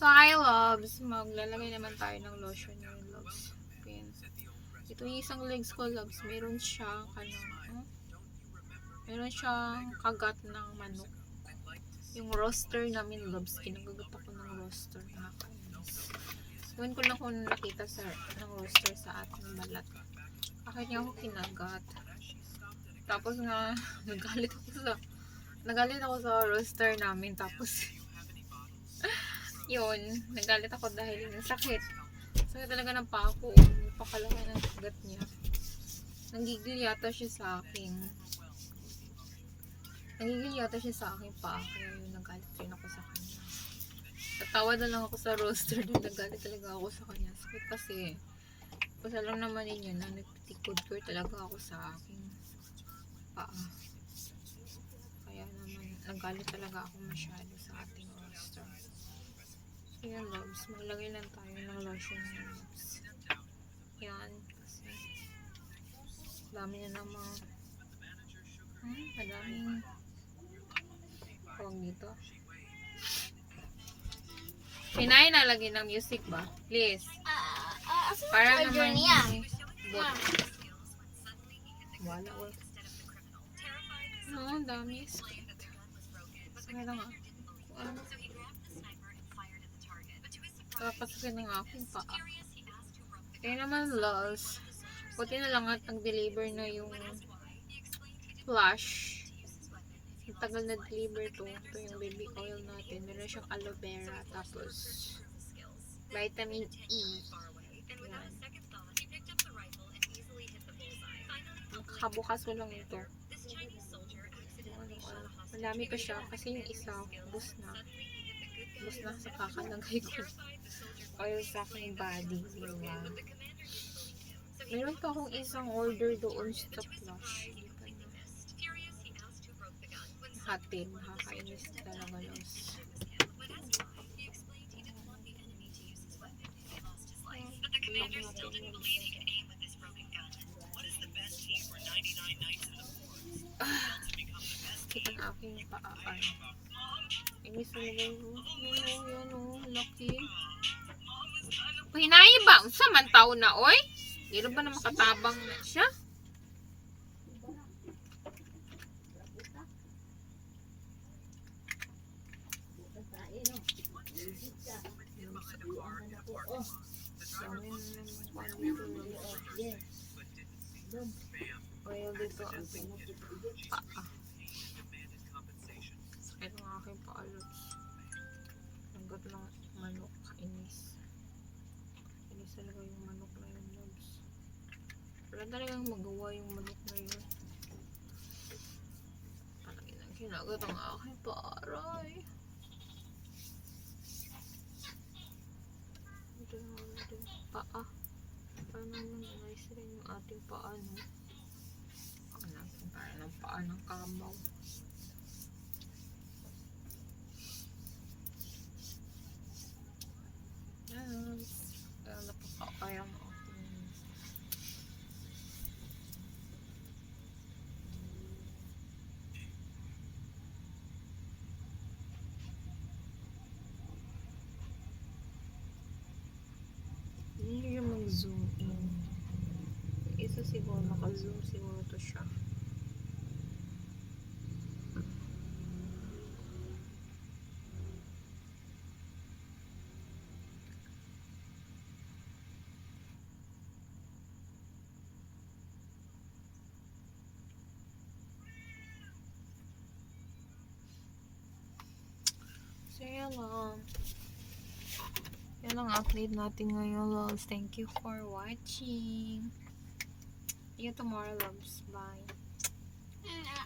So, hi, loves. Maglalagay naman tayo ng lotion ngayon, loves. Ayan. Ito yung isang legs ko, loves. Meron siyang, ano, hmm? meron siyang kagat ng manok. Yung roaster namin, loves. Kinagagat ako ng roaster. Nakakainis. Ewan ko lang kung nakita sa, ng roaster sa ating balat. Bakit niya ako kinagat? Tapos nga, nagalit ako sa, nagalit ako sa roaster namin. Tapos, yun, nagalit ako dahil sakit. Sakit talaga ng paa ko. Napakalaki ng kagat niya. Nanggigil yata siya sa akin. Nanggigil yata siya sa akin pa. Kaya yun, nagalit rin ako sa kanya. Natawa na lang ako sa roaster din. Nagalit talaga ako sa kanya. Sakit kasi. Basta lang naman ninyo na nagtikod ko talaga ako sa aking paa. Kaya naman, nagalit talaga ako masyado sa ating roaster. So yan, loves. Maglagay lang tayo ng lotion loves. Yan. Kasi, dami na ng mga hmm, madaming tawag dito. Pinay na lagi ng music ba? Please. Ah, ah, Para na charger naman eh, bot. Wala ko. No, dami. Sakit lang ah. Ano? Papasukin ng aking paa. Kaya naman lost. Buti na lang at nag-deliver na yung flash. Ang tagal na deliver to. Ito yung baby oil natin. Meron siyang aloe vera. Tapos vitamin E. Yan. Kakabukas ko lang ito. Ano, Madami pa siya kasi yung isa, bus na. Bus na sa kakalagay ko. Oil sa aking body. Diba? Meron pa akong isang order doon sa na. Hatid. Nakakainis Kita ang aking paaay. Inis talaga yung oh, yan oh, lucky. Pahinayi ba? Unsa man tao na oy? Dilo ba na makatabang na siya? Oil dito ang paa. Sakit ng aking paalos. Langgat ng manok. Kainis. Kainis talaga yung manok na yun, loves. Wala talagang magawa yung manok na yun. Palagi nang kinagat ang aking paaray. Ito na ito. Paa. Paano naman nice rin yung ating paa, no? Ang natin tayo ng paa ng kamaw. Isa siguro naka-zoom siguro to siya. So, yan lang. Yan ang update natin ngayon, loves. Thank you for watching. See you tomorrow, loves. Bye. Ah,